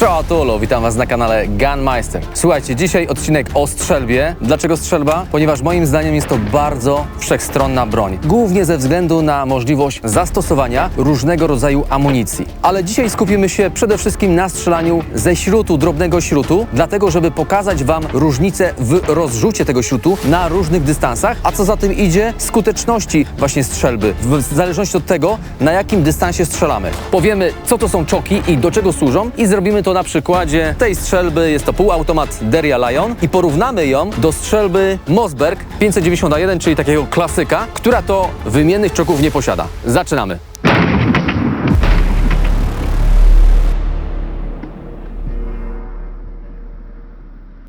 Strzała Tulo, witam Was na kanale Gunmeister. Słuchajcie, dzisiaj odcinek o strzelbie. Dlaczego strzelba? Ponieważ moim zdaniem jest to bardzo wszechstronna broń. Głównie ze względu na możliwość zastosowania różnego rodzaju amunicji. Ale dzisiaj skupimy się przede wszystkim na strzelaniu ze śrutu, drobnego śrutu, dlatego żeby pokazać Wam różnicę w rozrzucie tego śrutu na różnych dystansach, a co za tym idzie, skuteczności właśnie strzelby, w zależności od tego, na jakim dystansie strzelamy. Powiemy, co to są czoki i do czego służą i zrobimy to na przykładzie tej strzelby. Jest to półautomat Deria Lion i porównamy ją do strzelby Mossberg 591, czyli takiego klasyka, która to wymiennych czoków nie posiada. Zaczynamy.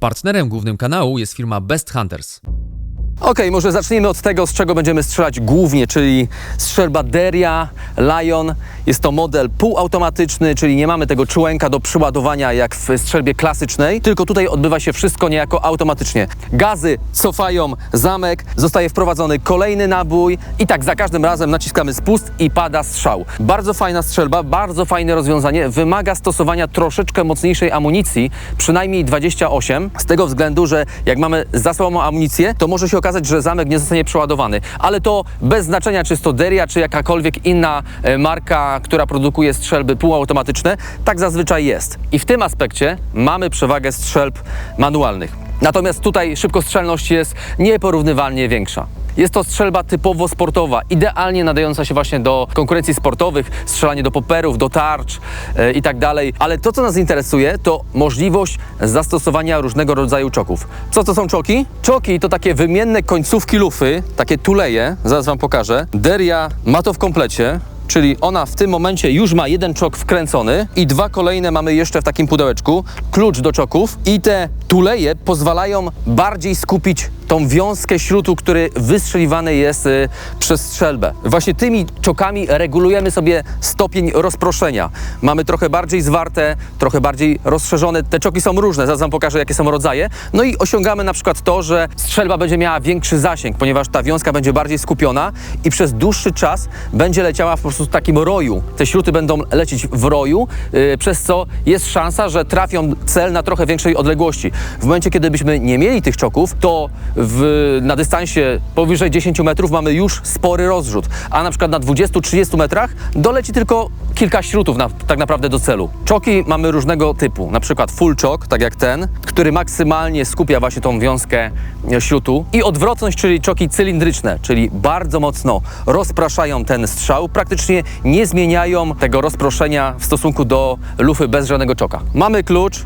Partnerem głównym kanału jest firma Best Hunters. Okej, może zacznijmy od tego, z czego będziemy strzelać głównie, czyli strzelba Deria Lion. Jest to model półautomatyczny, czyli nie mamy tego czułenka do przyładowania jak w strzelbie klasycznej, tylko tutaj odbywa się wszystko niejako automatycznie. Gazy cofają zamek, zostaje wprowadzony kolejny nabój i tak za każdym razem naciskamy spust i pada strzał. Bardzo fajna strzelba, bardzo fajne rozwiązanie. Wymaga stosowania troszeczkę mocniejszej amunicji, przynajmniej 28, z tego względu, że jak mamy za słabą amunicję, to może się okazać, że zamek nie zostanie przeładowany. Ale to bez znaczenia, czy jest to Deria, czy jakakolwiek inna e, która produkuje strzelby półautomatyczne, tak zazwyczaj jest. I w tym aspekcie mamy przewagę strzelb manualnych. Natomiast tutaj szybkostrzelność jest nieporównywalnie większa. Jest to strzelba typowo sportowa, idealnie nadająca się właśnie do konkurencji sportowych, strzelanie do poperów, do tarcz i tak dalej. Ale to, co nas interesuje, to możliwość zastosowania różnego rodzaju czoków. Co to są czoki? Czoki to takie wymienne końcówki lufy, takie tuleje, zaraz Wam pokażę. Deria ma to w komplecie. Czyli ona w tym momencie już ma jeden czok wkręcony i dwa kolejne mamy jeszcze w takim pudełeczku. Klucz do czoków i te tuleje pozwalają bardziej skupić tą wiązkę śrutu, który wystrzeliwany jest y, przez strzelbę. Właśnie tymi czokami regulujemy sobie stopień rozproszenia. Mamy trochę bardziej zwarte, trochę bardziej rozszerzone. Te czoki są różne, zaraz Wam pokażę, jakie są rodzaje. No i osiągamy na przykład to, że strzelba będzie miała większy zasięg, ponieważ ta wiązka będzie bardziej skupiona i przez dłuższy czas będzie leciała po prostu w takim roju. Te śruty będą lecieć w roju, y, przez co jest szansa, że trafią cel na trochę większej odległości. W momencie, kiedy byśmy nie mieli tych czoków, to w, na dystansie powyżej 10 metrów mamy już spory rozrzut, a na przykład na 20-30 metrach doleci tylko kilka śrutów na, tak naprawdę do celu. Czoki mamy różnego typu, na przykład full choke, tak jak ten, który maksymalnie skupia właśnie tą wiązkę śrutu i odwrotność, czyli czoki cylindryczne, czyli bardzo mocno rozpraszają ten strzał, praktycznie nie zmieniają tego rozproszenia w stosunku do lufy bez żadnego czoka. Mamy klucz,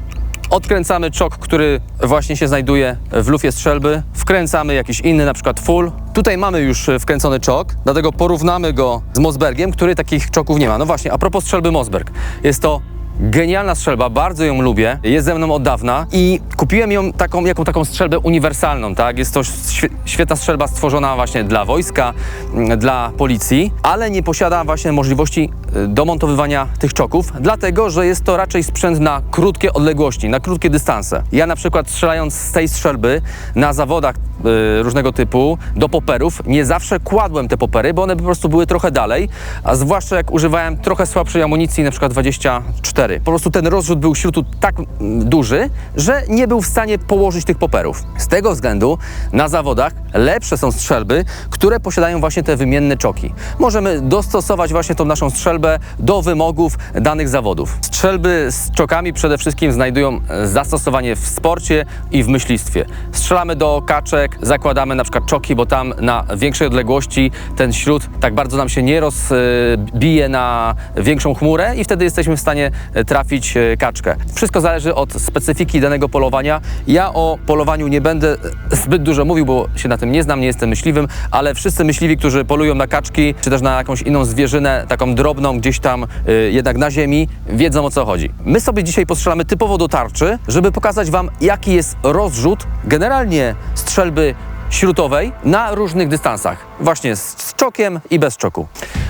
Odkręcamy czok, który właśnie się znajduje w lufie strzelby. Wkręcamy jakiś inny, na przykład full. Tutaj mamy już e, wkręcony czok, dlatego porównamy go z Mossbergiem, który takich czoków nie ma. No właśnie, a propos strzelby Mossberg. Jest to Genialna strzelba, bardzo ją lubię, jest ze mną od dawna i kupiłem ją taką, jaką taką strzelbę uniwersalną, tak? Jest to świe- świetna strzelba stworzona właśnie dla wojska, mm, dla policji, ale nie posiada właśnie możliwości y, domontowywania tych czoków, dlatego, że jest to raczej sprzęt na krótkie odległości, na krótkie dystanse. Ja na przykład strzelając z tej strzelby na zawodach y, różnego typu do poperów, nie zawsze kładłem te popery, bo one po prostu były trochę dalej, a zwłaszcza jak używałem trochę słabszej amunicji, na przykład 24. Po prostu ten rozrzut był śrutu tak duży, że nie był w stanie położyć tych poperów. Z tego względu na zawodach lepsze są strzelby, które posiadają właśnie te wymienne czoki. Możemy dostosować właśnie tą naszą strzelbę do wymogów danych zawodów. Strzelby z czokami przede wszystkim znajdują zastosowanie w sporcie i w myślistwie. Strzelamy do kaczek, zakładamy na przykład czoki, bo tam na większej odległości ten śrut tak bardzo nam się nie rozbije na większą chmurę i wtedy jesteśmy w stanie trafić e, kaczkę. Wszystko zależy od specyfiki danego polowania. Ja o polowaniu nie będę e, zbyt dużo mówił, bo się na tym nie znam, nie jestem myśliwym, ale wszyscy myśliwi, którzy polują na kaczki, czy też na jakąś inną zwierzynę, taką drobną gdzieś tam e, jednak na ziemi, wiedzą o co chodzi. My sobie dzisiaj postrzelamy typowo do tarczy, żeby pokazać Wam, jaki jest rozrzut generalnie strzelby śrutowej na różnych dystansach. Właśnie z czokiem i bez czoku.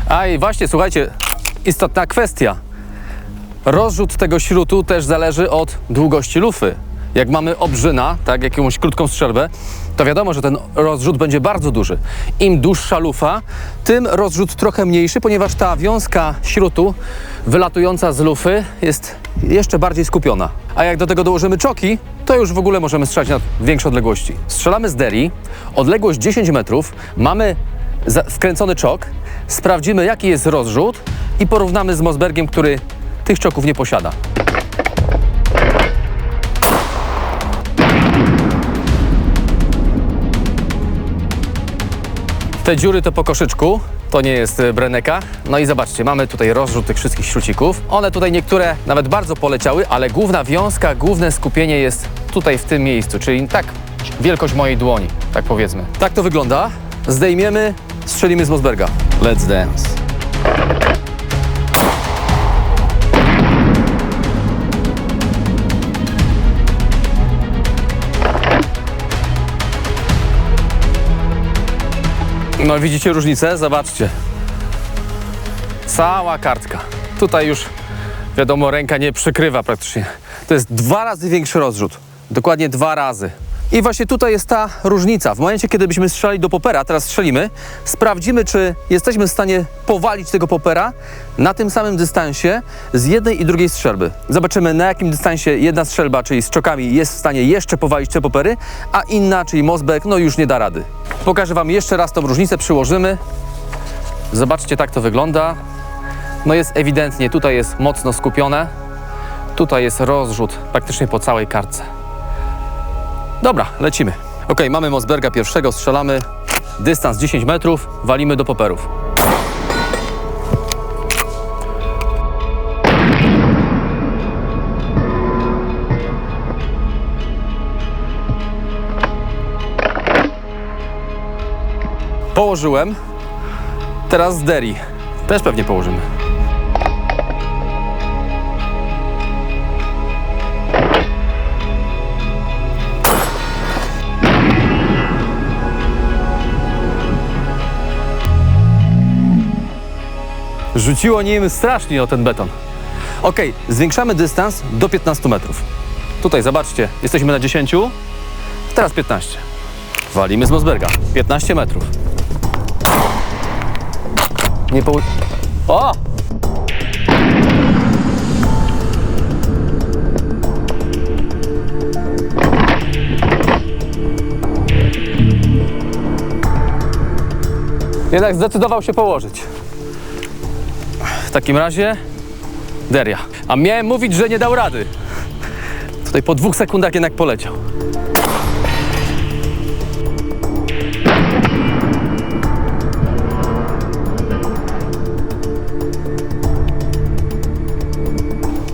A i właśnie, słuchajcie, istotna kwestia. Rozrzut tego śrutu też zależy od długości lufy. Jak mamy obrzyna, tak, jakąś krótką strzelbę, to wiadomo, że ten rozrzut będzie bardzo duży. Im dłuższa lufa, tym rozrzut trochę mniejszy, ponieważ ta wiązka śrutu wylatująca z lufy jest jeszcze bardziej skupiona. A jak do tego dołożymy czoki, to już w ogóle możemy strzelać na większe odległości. Strzelamy z deri, odległość 10 metrów, mamy wkręcony czok, sprawdzimy jaki jest rozrzut i porównamy z Mosbergiem, który tych czoków nie posiada. Te dziury to po koszyczku, to nie jest e, breneka. No i zobaczcie, mamy tutaj rozrzut tych wszystkich śrucików. One tutaj niektóre nawet bardzo poleciały, ale główna wiązka, główne skupienie jest tutaj w tym miejscu, czyli tak wielkość mojej dłoni, tak powiedzmy. Tak to wygląda. Zdejmiemy, strzelimy z Mosberga. Let's dance. No widzicie różnicę? Zobaczcie. Cała kartka. Tutaj już wiadomo, ręka nie przykrywa praktycznie. To jest dwa razy większy rozrzut. Dokładnie dwa razy. I właśnie tutaj jest ta różnica. W momencie, kiedy byśmy strzelali do popera, teraz strzelimy, sprawdzimy, czy jesteśmy w stanie powalić tego popera na tym samym dystansie z jednej i drugiej strzelby. Zobaczymy, na jakim dystansie jedna strzelba, czyli z czokami, jest w stanie jeszcze powalić te popery, a inna, czyli Mosberg, no już nie da rady. Pokażę Wam jeszcze raz tą różnicę, przyłożymy. Zobaczcie, tak to wygląda. No jest ewidentnie, tutaj jest mocno skupione. Tutaj jest rozrzut praktycznie po całej kartce. Dobra, lecimy. Ok, mamy Mosberga pierwszego, strzelamy. Dystans 10 metrów, walimy do poperów. Położyłem. Teraz z Deri. Też pewnie położymy. Rzuciło nim strasznie o ten beton. Ok, zwiększamy dystans do 15 metrów. Tutaj zobaczcie, jesteśmy na 10, teraz 15. Walimy z Mosberga. 15 metrów. Nie poł... O! Jednak zdecydował się położyć. Takim razie Deria. A miałem mówić, że nie dał rady. Tutaj po dwóch sekundach jednak poleciał.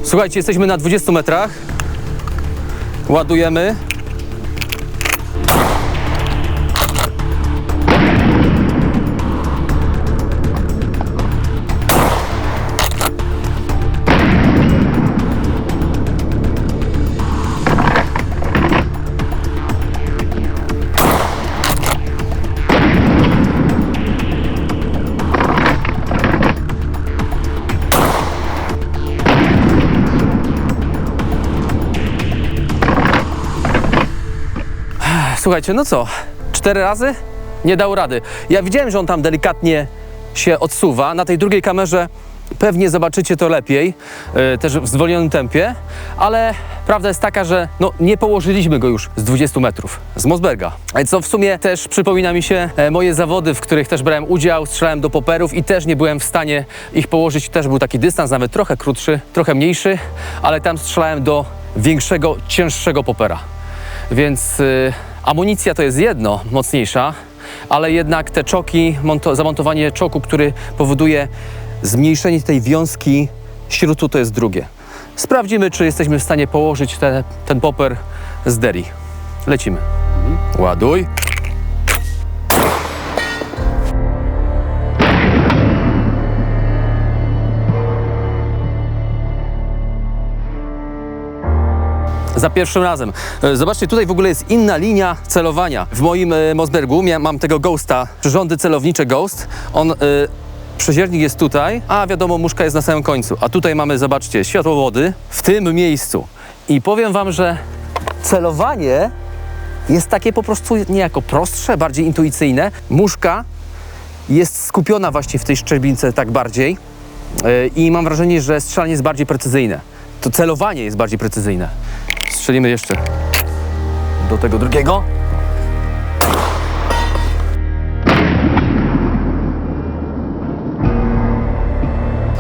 Słuchajcie, jesteśmy na 20 metrach. Ładujemy. Słuchajcie, no co? Cztery razy? Nie dał rady. Ja widziałem, że on tam delikatnie się odsuwa. Na tej drugiej kamerze pewnie zobaczycie to lepiej, yy, też w zwolnionym tempie, ale prawda jest taka, że no, nie położyliśmy go już z 20 metrów, z Mosberga. Co w sumie też przypomina mi się e, moje zawody, w których też brałem udział, strzelałem do poperów i też nie byłem w stanie ich położyć. Też był taki dystans, nawet trochę krótszy, trochę mniejszy, ale tam strzelałem do większego, cięższego popera. Więc y, amunicja to jest jedno, mocniejsza, ale jednak te czoki, monto, zamontowanie czoku, który powoduje zmniejszenie tej wiązki śrutu, to jest drugie. Sprawdzimy, czy jesteśmy w stanie położyć te, ten poper z deri. Lecimy. Ładuj. Za pierwszym razem. E, Zobaczcie, tutaj w ogóle jest inna linia celowania. W moim e, Mosbergu mam tego Ghosta, przyrządy celownicze Ghost. On, e, przeziernik jest tutaj, a wiadomo, muszka jest na samym końcu. A tutaj mamy, zobaczcie, światłowody w tym miejscu. I powiem wam, że celowanie jest takie po prostu niejako prostsze, bardziej intuicyjne. Muszka jest skupiona właśnie w tej szczerbince tak bardziej i mam wrażenie, że strzelanie jest bardziej precyzyjne. To celowanie jest bardziej precyzyjne. Strzelimy jeszcze do tego drugiego.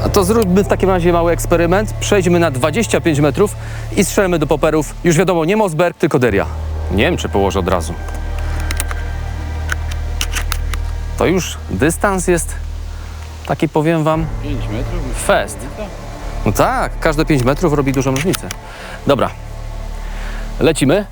A to zróbmy w takim razie mały eksperyment. Przejdźmy na 25 metrów i strzelmy do poperów. Już wiadomo, nie Mosberg, tylko Deria. Nie wiem, czy położę od razu. To już dystans jest taki, powiem wam, 5 metrów? fest. No tak, każde 5 metrów robi dużą różnicę. Dobra, lecimy.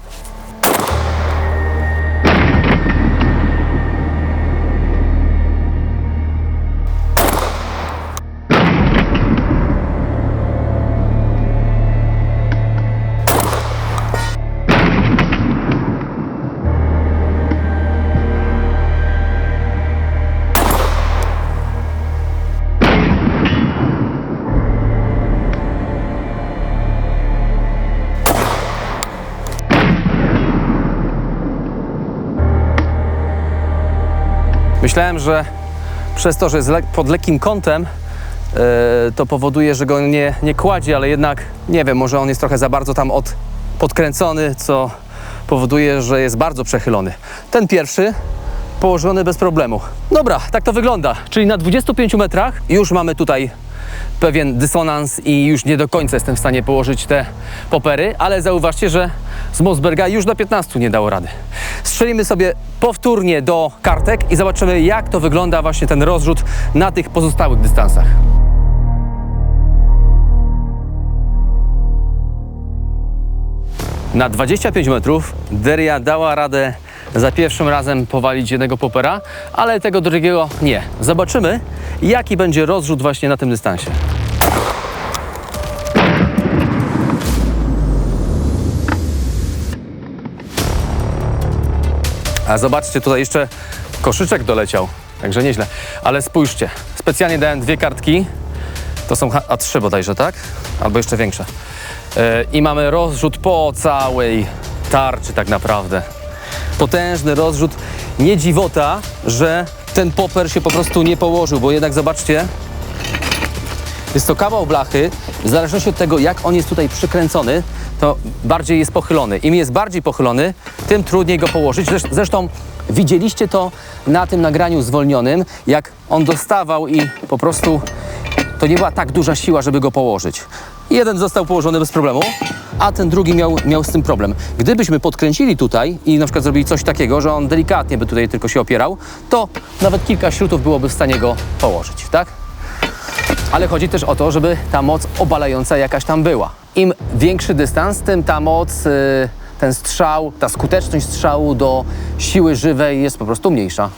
Myślałem, że przez to, że jest pod lekkim kątem, e, to powoduje, że go nie, nie kładzie, ale jednak nie wiem, może on jest trochę za bardzo tam od, podkręcony, co powoduje, że jest bardzo przechylony. Ten pierwszy położony bez problemu. Dobra, tak to wygląda. Czyli na 25 metrach już mamy tutaj pewien dysonans i już nie do końca jestem w stanie położyć te popery, ale zauważcie, że z Mosberga już do 15 nie dało rady. Strzelimy sobie powtórnie do kartek i zobaczymy, jak to wygląda właśnie ten rozrzut na tych pozostałych dystansach. Na 25 metrów Deria dała radę za pierwszym razem powalić jednego popera, ale tego drugiego nie. Zobaczymy, jaki będzie rozrzut właśnie na tym dystansie. A zobaczcie, tutaj jeszcze koszyczek doleciał, także nieźle. Ale spójrzcie, specjalnie dałem dwie kartki, to są H- A3 bodajże, tak? Albo jeszcze większe. E, I mamy rozrzut po całej tarczy tak naprawdę. Potężny rozrzut. Nie dziwota, że ten poper się po prostu nie położył, bo jednak zobaczcie, jest to kawał blachy. W zależności od tego, jak on jest tutaj przykręcony, to bardziej jest pochylony. Im jest bardziej pochylony, tym trudniej go położyć. Zresz- Zresztą widzieliście to na tym nagraniu zwolnionym, jak on dostawał i po prostu to nie była tak duża siła, żeby go położyć. Jeden został położony bez problemu, a ten drugi miał, miał z tym problem. Gdybyśmy podkręcili tutaj i na przykład zrobili coś takiego, że on delikatnie by tutaj tylko się opierał, to nawet kilka śrutów byłoby w stanie go położyć, tak? Ale chodzi też o to, żeby ta moc obalająca jakaś tam była. Im większy dystans, tym ta moc, y, ten strzał, ta skuteczność strzału do siły żywej jest po prostu mniejsza.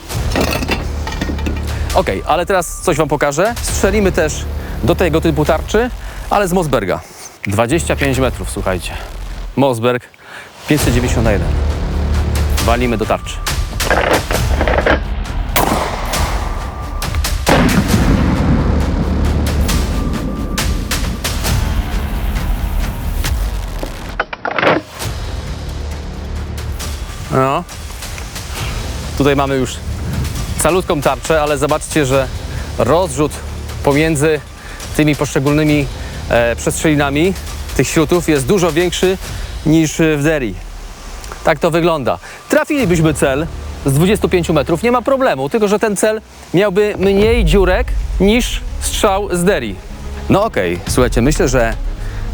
Ok, ale teraz coś Wam pokażę. Strzelimy też do tego typu tarczy, ale z Mosberga. 25 metrów, słuchajcie. Mosberg 590 na 1. Walimy do tarczy. No. Tutaj mamy już calutką tarczę, ale zobaczcie, że rozrzut pomiędzy tymi poszczególnymi przestrzelinami tych śrutów jest dużo większy niż w Deri. Tak to wygląda. Trafilibyśmy cel z 25 metrów, nie ma problemu, tylko że ten cel miałby mniej dziurek niż strzał z Deri. No okej, słuchajcie, myślę, że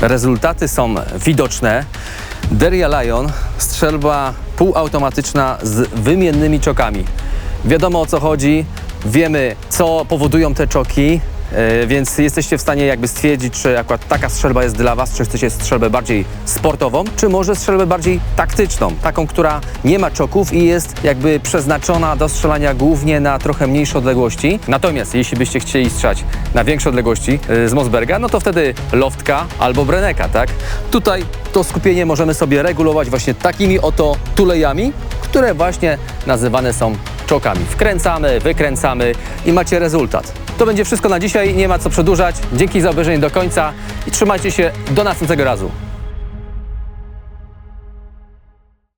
rezultaty są widoczne. Deria Lion, strzelba półautomatyczna z wymiennymi czokami. Wiadomo o co chodzi, wiemy co powodują te czoki, e, więc jesteście w stanie jakby stwierdzić, czy akurat taka strzelba jest dla Was, czy chcecie strzelbę bardziej sportową, czy może strzelbę bardziej taktyczną, taką, która nie ma czoków i jest jakby przeznaczona do strzelania głównie na trochę mniejsze odległości. Natomiast jeśli byście chcieli strzelać na większe odległości e, z Mosberga, no to wtedy loftka albo breneka, tak? Tutaj to skupienie możemy sobie regulować właśnie takimi oto tulejami, które właśnie nazywane są czokami. Wkręcamy, wykręcamy i macie rezultat. To będzie wszystko na dzisiaj, nie ma co przedłużać. Dzięki za obejrzenie do końca i trzymajcie się do następnego razu.